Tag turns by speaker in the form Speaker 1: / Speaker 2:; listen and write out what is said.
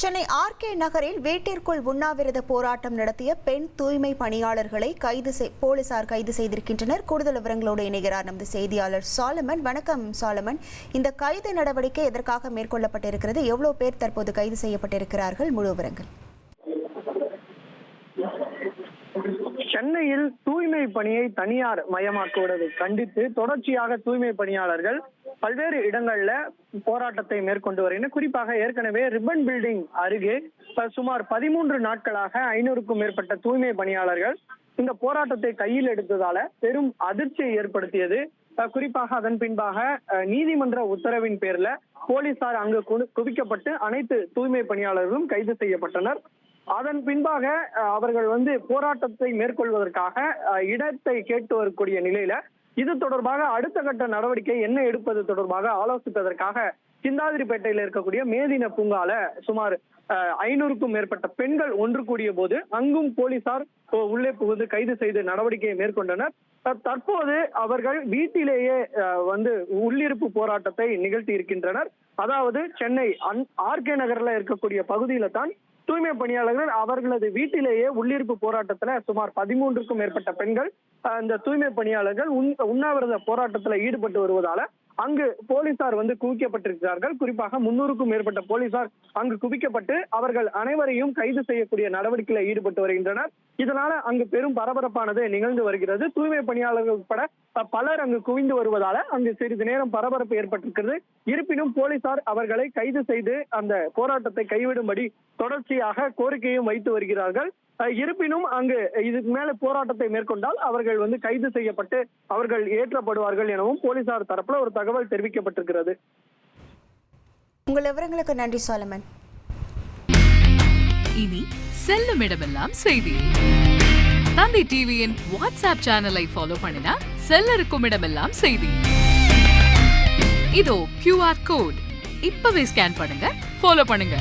Speaker 1: Chennai RK நகரில் வீட்டிற்குள் உண்ணாவிரத போராட்டம் நடத்திய பெண் தூய்மை பணியாளர்களை கைது போலீசார் கைது செய்திருக்கின்றனர். கூடுதல் விவரங்களோடு இணைகிறார் நமது செய்தியாளர் சாலமன். வணக்கம் சாலமன். இந்த கைது நடவடிக்கை எதற்காக மேற்கொள்ளப்பட்டிருக்கிறது? எவ்வளவு பேர் தற்போது கைது செய்யப்பட்டிருக்கிறார்கள்? முழு விவரங்கள்.
Speaker 2: சென்னையில் தூய்மை பணியை தனியார் மயமாக்குவதை கண்டித்து தொடர்ச்சியாக தூய்மை பணியாளர்கள் பல்வேறு இடங்கள்ல போராட்டத்தை மேற்கொண்டு வருகின்றன. குறிப்பாக ஏற்கனவே ரிப்பன் பில்டிங் அருகே சுமார் பதிமூன்று நாட்களாக ஐநூறுக்கும் மேற்பட்ட தூய்மை பணியாளர்கள் இந்த போராட்டத்தை கையில் எடுத்ததால பெரும் அதிர்ச்சியை ஏற்படுத்தியது. குறிப்பாக அதன் பின்பாக அஹ், நீதிமன்ற உத்தரவின் பேர்ல போலீசார் அங்கு குவிக்கப்பட்டு அனைத்து தூய்மை பணியாளர்களும் கைது செய்யப்பட்டனர். அதன் பின்பாக அவர்கள் வந்து போராட்டத்தை மேற்கொள்வதற்காக இடத்தை கேட்டு வரக்கூடிய நிலையில இது தொடர்பாக அடுத்த கட்ட நடவடிக்கை என்ன எடுப்பது தொடர்பாக ஆலோசிப்பதற்காக சிந்தாதிரிப்பேட்டையில் இருக்கக்கூடிய மேதின பூங்கால சுமார் ஐநூறுக்கும் மேற்பட்ட பெண்கள் ஒன்று கூடிய போது அங்கும் போலீசார் உள்ளே புகுந்து கைது செய்து நடவடிக்கையை மேற்கொண்டனர். தற்போது அவர்கள் வீட்டிலேயே வந்து உள்ளிருப்பு போராட்டத்தை நிகழ்த்தி இருக்கின்றனர். அதாவது சென்னை ஆர்கே நகர்ல இருக்கக்கூடிய பகுதியில தான் தூய்மை பணியாளர்கள் அவர்களது வீட்டிலேயே உள்ளிருப்பு போராட்டத்துல சுமார் பதிமூன்றுக்கும் மேற்பட்ட பெண்கள் இந்த தூய்மை பணியாளர்கள் உண் உண்ணாவிரத போராட்டத்துல ஈடுபட்டு வருவதால அங்கு போலீசார் வந்து குவிக்கப்பட்டிருக்கிறார்கள். குறிப்பாக முன்னூறுக்கும் மேற்பட்ட போலீசார் அங்கு குவிக்கப்பட்டு அவர்கள் அனைவரையும் கைது செய்யக்கூடிய நடவடிக்கையில் ஈடுபட்டு வருகின்றனர். இதனால அங்கு பெரும் பரபரப்பானது நிகழ்ந்து வருகிறது. தூய்மை பணியாளர்கள் உட்பட பலர் அங்கு குவிந்து வருவதால அங்கு சிறிது நேரம் பரபரப்பு ஏற்பட்டிருக்கிறது. இருப்பினும் போலீசார் அவர்களை கைது செய்து அந்த போராட்டத்தை கைவிடும்படி தொடர்ச்சியாக கோரிக்கையும் வைத்து வருகிறார்கள். இருப்பினும் அங்கு இதுக்கு மேல போராட்டத்தை மேற்கொண்டால் அவர்கள் வந்து கைது செய்யப்பட்டு அவர்கள் ஏற்றப்படுவார்கள் எனவும் போலீசார் தரப்புல ஒரு தகவல் தெரிவிக்கப்பட்டிருக்கிறது.
Speaker 1: உங்கள் விவரங்களுக்கு நன்றி சாலமன்.
Speaker 3: இனி செல்லும் இடமெல்லாம் செய்தி. தந்தை டிவியின் வாட்ஸ்அப் சேனலை ஃபாலோ பண்ணினா செல்ல இருக்கும் இடமெல்லாம் செய்தி. இதோ கியூஆர் கோட் இப்பவே ஸ்கேன் பண்ணுங்க ஃபாலோ பண்ணுங்க.